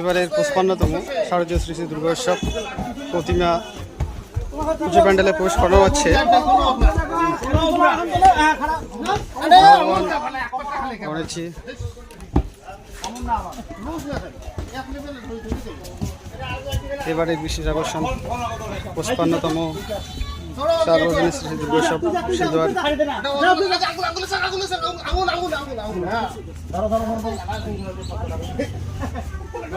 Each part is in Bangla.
এবারের পঁচপান্নতম শারদীয় শ্রী শ্রী দুর্গোৎসব প্রতিমা পুজো প্যান্ডেলে প্রবেশ করানো হচ্ছে। এবারে বিশেষ আকর্ষণ পঁচপান্নতম সার্বজনীন শ্রী দুর্গোৎসব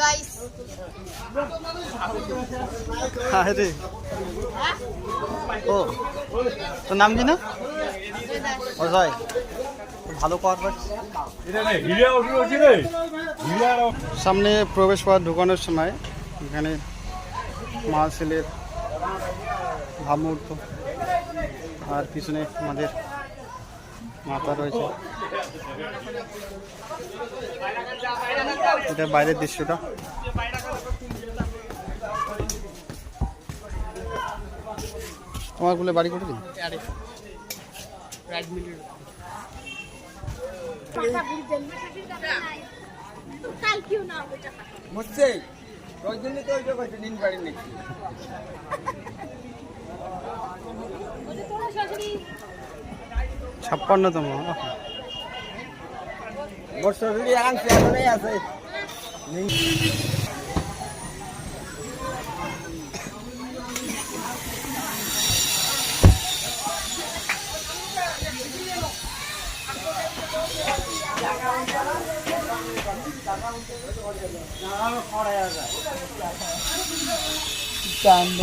গাইস হ্যাঁ রে ও তোর নাম কি না? অজয়। ভালো করবে সামনে প্রবেশ পথ ঢুকানোর সময় এখানে মা ছেলের ভাবমূর্ত আর পিছনে আমাদের মাথা রয়েছে। এটা বাইরের দৃশ্যটা। তোমার বলে বাড়ি করে দিন থ্যাংক ইউ না বেটা বুঝছে ওই জন্য তো ওইটা করছে নিন। বাড়ি নাকি ছাপ্পান্নতম এখনই আছে। কান্ড